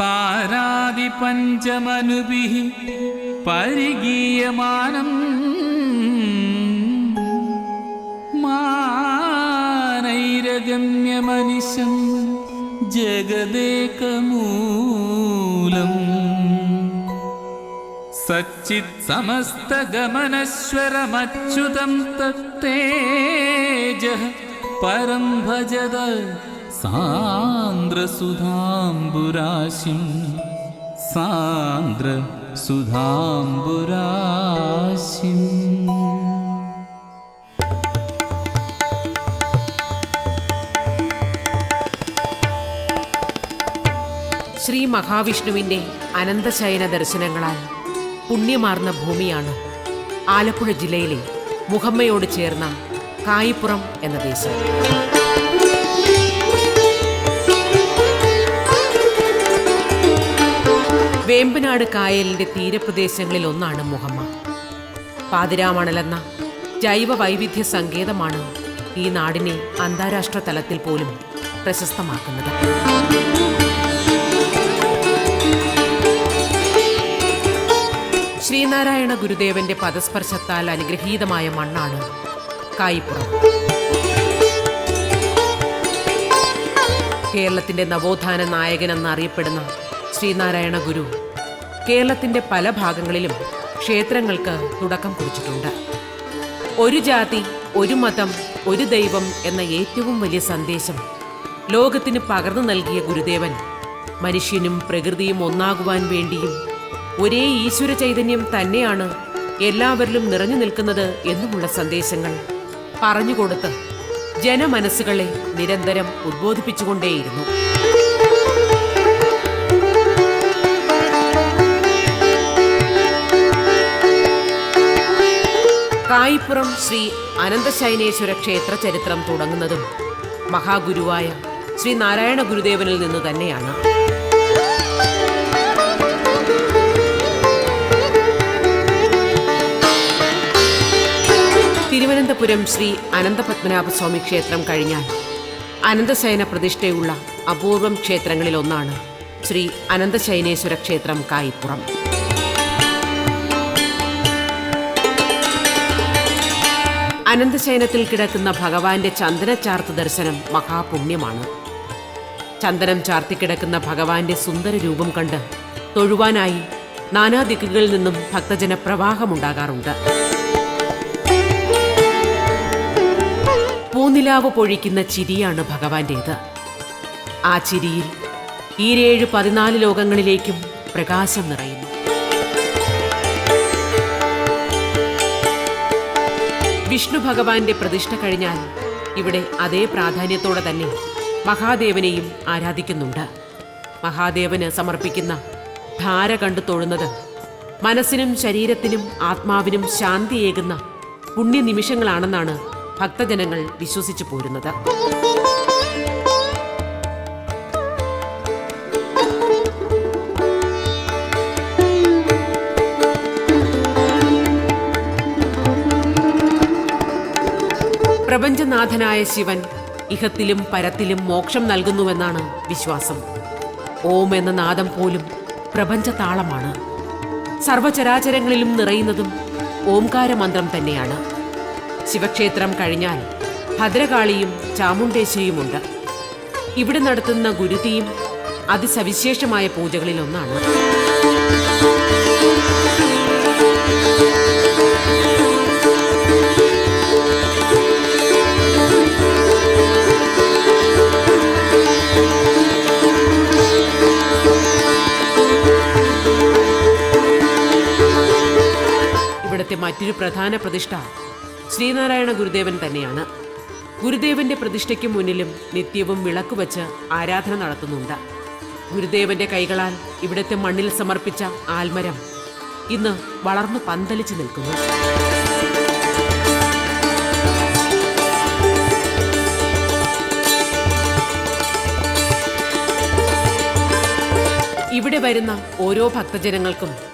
താരാദിപഞ്ചമനുഭിः പരിഗീയമാനം മാനൈരഗമ്യമനിശം ജഗദേകമൂലം. സച്ചിത് സമസ്തഗമനശ്വരമച്യുതം തത്തേജ പരം ഭജത സാന്ദ്രസുധാംബുരാശിം സാന്ദ്ര സുധാംബുരാശിം ശ്രീ മഹാവിഷ്ണുവിന്റെ അനന്തശയന ദർശനങ്ങളാൽ പുണ്യമാർന്ന ഭൂമിയാണ് ആലപ്പുഴ ജില്ലയിലെ മുഹമ്മയോട് ചേർന്ന കായിപ്പുറം എന്ന ദേശം. വേമ്പനാട് കായലിന്റെ തീരപ്രദേശങ്ങളിൽ ഒന്നാണ് മുഹമ്മ. പാതിരാമണലെന്ന ജൈവ വൈവിധ്യ സങ്കേതമാണ് ഈ നാടിനെ അന്താരാഷ്ട്ര തലത്തിൽ പോലും പ്രശസ്തമാക്കുന്നത്. ശ്രീനാരായണ ഗുരുദേവന്റെ പദസ്പർശത്താൽ അനുഗ്രഹീതമായ മണ്ണാണ് കായിപ്പുറം. കേരളത്തിന്റെ നവോത്ഥാന നായകൻ എന്നറിയപ്പെടുന്ന ശ്രീനാരായണ ഗുരു കേരളത്തിന്റെ പല ഭാഗങ്ങളിലും ക്ഷേത്രങ്ങൾക്ക് തുടക്കം കുറിച്ചിട്ടുണ്ട്. ഒരു ജാതി ഒരു മതം ഒരു ദൈവം എന്ന ഏറ്റവും വലിയ സന്ദേശം ലോകത്തിന് പകർന്നു നൽകിയ ഗുരുദേവൻ. മനുഷ്യനും പ്രകൃതിയും ഒന്നാകുവാൻ വേണ്ടിയും ഒരേ ഈശ്വര ചൈതന്യം തന്നെയാണ് എല്ലാവരിലും നിറഞ്ഞു നിൽക്കുന്നത് എന്നുമുള്ള സന്ദേശങ്ങൾ പറഞ്ഞുകൊടുത്ത് ജനമനസ്സുകളെ നിരന്തരം ഉദ്ബോധിപ്പിച്ചുകൊണ്ടേയിരുന്നു. കായിപ്പുറം ശ്രീ അനന്തശൈനേശ്വര ക്ഷേത്ര ചരിത്രം തുടങ്ങുന്നതും മഹാഗുരുവായ ശ്രീ നാരായണ ഗുരുദേവനിൽ നിന്ന് തന്നെയാണ്. തിരുവനന്തപുരം ശ്രീ അനന്തപത്മനാഭസ്വാമി ക്ഷേത്രം കഴിഞ്ഞാൽ അനന്തശയന പ്രതിഷ്ഠയുള്ള അപൂർവം ക്ഷേത്രങ്ങളിലൊന്നാണ് ശ്രീ അനന്തശയനേശ്വര ക്ഷേത്രം കായിപ്പുറം. അനന്തശയനത്തിൽ കിടക്കുന്ന ഭഗവാന്റെ ചന്ദനച്ചാർത്ത് ദർശനം മഹാപുണ്യമാണ്. ചന്ദനം ചാർത്തിക്കിടക്കുന്ന ഭഗവാന്റെ സുന്ദര രൂപം കണ്ട് തൊഴുവാനായി നാനാദിക്കുകളിൽ നിന്നും ഭക്തജന പ്രവാഹമുണ്ടാകാറുണ്ട് പൂനിലാവ് പൊഴിക്കുന്ന ചിരിയാണ് ഭഗവാന്റേത്. ആ ചിരിയിൽ ഈരേഴ് പതിനാല് ലോകങ്ങളിലേക്കും പ്രകാശം നിറയുന്നു. വിഷ്ണു ഭഗവാന്റെ പ്രതിഷ്ഠ കഴിഞ്ഞാൽ ഇവിടെ അതേ പ്രാധാന്യത്തോടെ തന്നെ മഹാദേവനെയും ആരാധിക്കുന്നുണ്ട്. മഹാദേവന് സമർപ്പിക്കുന്ന ധാര കണ്ടു തൊഴുന്നത് മനസ്സിനും ശരീരത്തിനും ആത്മാവിനും ശാന്തിയേകുന്ന പുണ്യനിമിഷങ്ങളാണെന്നാണ് ഭക്തജനങ്ങൾ വിശ്വസിച്ചു പോരുന്നത്. പ്രപഞ്ചനാഥനായ ശിവൻ ഇഹത്തിലും പരത്തിലും മോക്ഷം നൽകുന്നുവെന്നാണ് വിശ്വാസം. ഓം എന്ന നാദം പോലും പ്രപഞ്ച താളമാണ് സർവചരാചരങ്ങളിലും നിറയുന്നതും ഓംകാരമന്ത്രം തന്നെയാണ്. ശിവക്ഷേത്രം കഴിഞ്ഞാൽ ഭദ്രകാളിയും ചാമുണ്ടേശ്വരിയുമുണ്ട് ഇവിടെ നടത്തുന്ന ഗുരുതിയും അതിസവിശേഷമായ പൂജകളിലൊന്നാണ് ഒന്നാണ്. മറ്റൊരു പ്രധാന പ്രതിഷ്ഠ. ശ്രീനാരായണ ഗുരുദേവൻ തന്നെയാണ്. ഗുരുദേവന്റെ പ്രതിഷ്ഠയ്ക്ക് മുന്നിലും നിത്യവും വിളക്ക് വച്ച് ആരാധന നടത്തുന്നുണ്ട്. ഗുരുദേവന്റെ കൈകളാൽ ഇവിടുത്തെ മണ്ണിൽ സമർപ്പിച്ച ആൽമരം ഇന്ന് വളർന്നു പന്തലിച്ചു നിൽക്കുന്നു. ഇവിടെ വരുന്ന ഓരോ ഭക്തജനങ്ങൾക്കും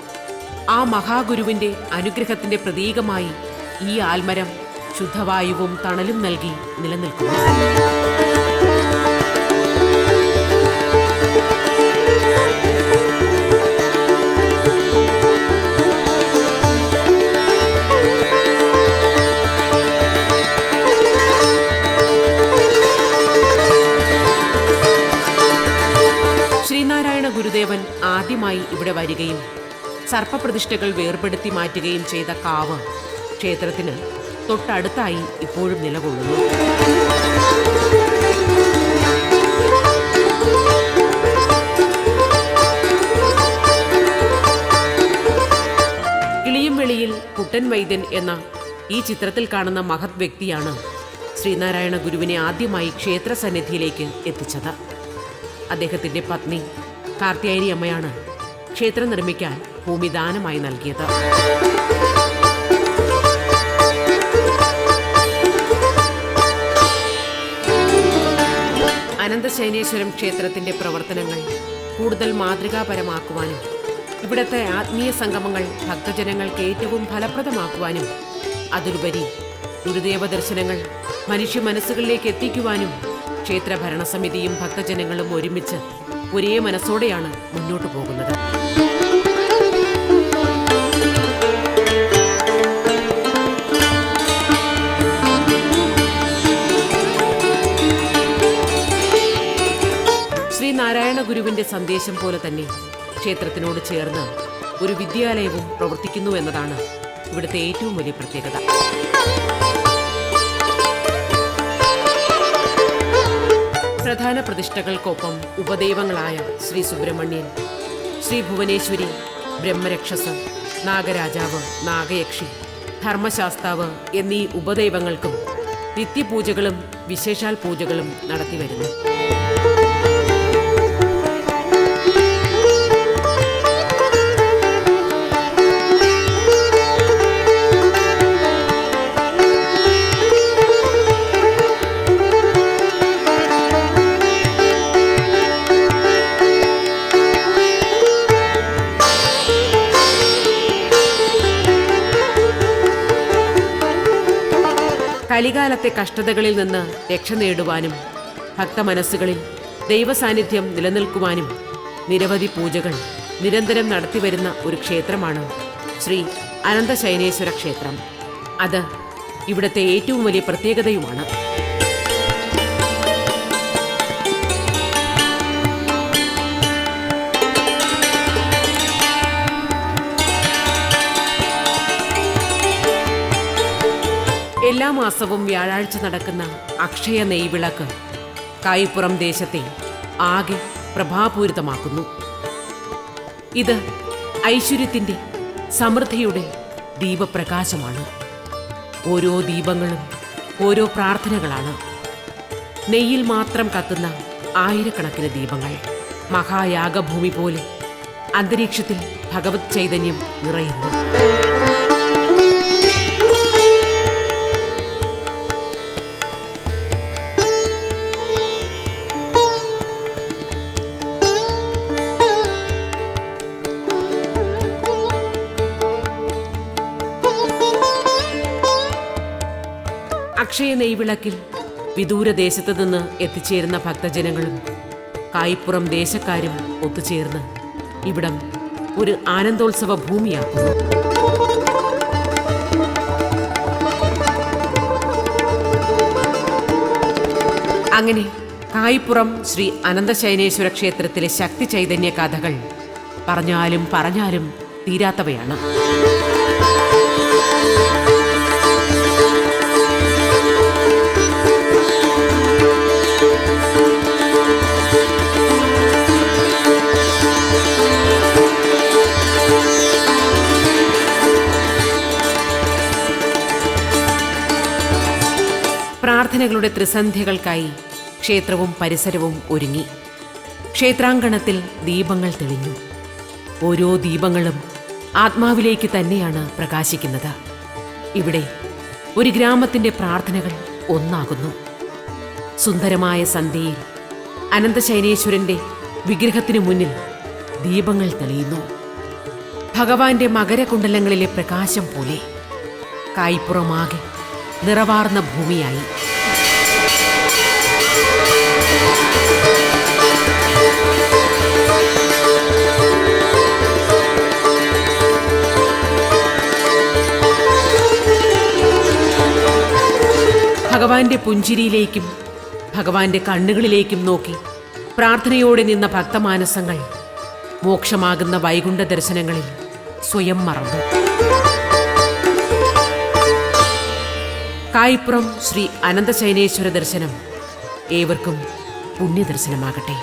ആ മഹാഗുരുവിന്റെ അനുഗ്രഹത്തിന്റെ പ്രതീകമായി ഈ ആൽമരം ശുദ്ധവായുവും തണലും നൽകി നിലനിൽക്കുന്നു. ശ്രീനാരായണ ഗുരുദേവൻ ആദ്യമായി ഇവിടെ വരികയും സർപ്പപ്രതിഷ്ഠകൾ വേർപെടുത്തി മാറ്റുകയും ചെയ്ത കാവ് ക്ഷേത്രത്തിന് തൊട്ടടുത്തായി ഇപ്പോഴും നിലകൊള്ളുന്നു. കിളിയും വെളിയിൽ കുട്ടൻ വൈദ്യൻ എന്ന ഈ ചിത്രത്തിൽ കാണുന്ന മഹത് വ്യക്തിയാണ് ശ്രീനാരായണ ഗുരുവിനെ ആദ്യമായി ക്ഷേത്ര സന്നിധിയിലേക്ക് എത്തിച്ചത്. അദ്ദേഹത്തിന്റെ പത്നി കാർത്യായനി അമ്മയാണ് ക്ഷേത്രം നിർമ്മിക്കാൻ ഭൂമി ദാനമായി നൽകിയത്. അനന്തശൈനേശ്വരം ക്ഷേത്രത്തിന്റെ പ്രവർത്തനങ്ങൾ കൂടുതൽ മാതൃകാപരമാക്കുവാനും ഇവിടുത്തെ ആത്മീയ സംഗമങ്ങൾ ഭക്തജനങ്ങൾക്ക് ഏറ്റവും ഫലപ്രദമാക്കുവാനും അതിലുപരി ഗുരുദേവ ദർശനങ്ങൾ മനുഷ്യ മനസ്സുകളിലേക്ക് എത്തിക്കുവാനും ക്ഷേത്ര ഭരണസമിതിയും ഭക്തജനങ്ങളും ഒരുമിച്ച് ഒരേ മനസ്സോടെയാണ് മുന്നോട്ടു പോകുന്നത്. ശ്രീ നാരായണ ഗുരുവിന്റെ സന്ദേശം പോലെ തന്നെ ക്ഷേത്രത്തിനോട് ചേർന്ന് ഒരു വിദ്യാലയവും പ്രവർത്തിക്കുന്നു എന്നതാണ് ഇവിടുത്തെ ഏറ്റവും വലിയ പ്രത്യേകത. പ്രധാന പ്രതിഷ്ഠകൾക്കൊപ്പം ഉപദേവങ്ങളായ ശ്രീ സുബ്രഹ്മണ്യൻ ശ്രീ ഭുവനേശ്വരി ബ്രഹ്മരക്ഷസൻ നാഗരാജാവ് നാഗയക്ഷി ധർമ്മശാസ്താവ് എന്നീ ഉപദൈവങ്ങൾക്കും നിത്യപൂജകളും വിശേഷാൽ പൂജകളും നടത്തിവരുന്നു. കലികാലത്തെ കഷ്ടതകളിൽ നിന്ന് രക്ഷ നേടുവാനും ഭക്തമനസ്സുകളിൽ ദൈവസാന്നിധ്യം നിലനിൽക്കുവാനും നിരവധി പൂജകൾ നിരന്തരം നടത്തിവരുന്ന ഒരു ക്ഷേത്രമാണ് ശ്രീ അനന്തശൈനേശ്വര ക്ഷേത്രം. അത് ഇവിടുത്തെ ഏറ്റവും വലിയ പ്രത്യേകതയുമാണ്. എല്ലാ മാസവും വ്യാഴാഴ്ച നടക്കുന്ന അക്ഷയ നെയ്വിളക്ക് കായിപ്പുറം ദേശത്തെ ആകെ പ്രഭാപൂരിതമാക്കുന്നു. ഇത് ഐശ്വര്യത്തിന്റെ സമൃദ്ധിയുടെ ദീപപ്രകാശമാണ്. ഓരോ ദീപങ്ങളും ഓരോ പ്രാർത്ഥനകളാണ്. നെയ്യിൽ മാത്രം കത്തുന്ന ആയിരക്കണക്കിന് ദീപങ്ങൾ. മഹായാഗഭൂമി പോലെ അന്തരീക്ഷത്തിൽ ഭഗവത് ചൈതന്യം നിറയുന്നു. നെയ്വിളക്കിൽ വിദൂരദേശത്തു നിന്ന് എത്തിച്ചേരുന്ന ഭക്തജനങ്ങളും കായിപ്പുറം ദേശക്കാരും ഒത്തുചേർന്ന് ഇവിടം ഒരു ആനന്ദോത്സവ ഭൂമിയാക്കുന്നു. അങ്ങനെ കായിപ്പുറം ശ്രീ അനന്തശൈനേശ്വര ക്ഷേത്രത്തിലെ ശക്തി ചൈതന്യ കഥകൾ പറഞ്ഞാലും പറഞ്ഞാലും തീരാത്തവയാണ്. പ്രാർത്ഥനകളുടെ ത്രിസന്ധ്യകൾക്കായി ക്ഷേത്രവും പരിസരവും ഒരുങ്ങി. ക്ഷേത്രാങ്കണത്തിൽ ദീപങ്ങൾ തെളിഞ്ഞു. ഓരോ ദീപങ്ങളും ആത്മാവിലേക്ക് തന്നെയാണ് പ്രകാശിക്കുന്നത്. ഇവിടെ ഒരു ഗ്രാമത്തിന്റെ പ്രാർത്ഥനകൾ ഒന്നാകുന്നു. സുന്ദരമായ സന്ധ്യയിൽ അനന്തശൈനേശ്വരന്റെ വിഗ്രഹത്തിനു മുന്നിൽ ദീപങ്ങൾ തെളിയുന്നു. ഭഗവാന്റെ മകരകുണ്ടലങ്ങളിലെ പ്രകാശം പോലെ കായ്പുറമാകെ നിറവാർന്ന ഭൂമിയായി. ഭഗവാന്റെ പുഞ്ചിരിയിലേക്കും ഭഗവാന്റെ കണ്ണുകളിലേക്കും നോക്കി പ്രാർത്ഥനയോടെ നിന്ന ഭക്തമാനസങ്ങൾ മോക്ഷമാകുന്ന വൈകുണ്ഠ ദർശനങ്ങളിൽ സ്വയം മറന്നു. കായ്പുറം ശ്രീ അനന്തശയനേശ്വര ദർശനം ഏവർക്കും പുണ്യദർശനമാകട്ടെ.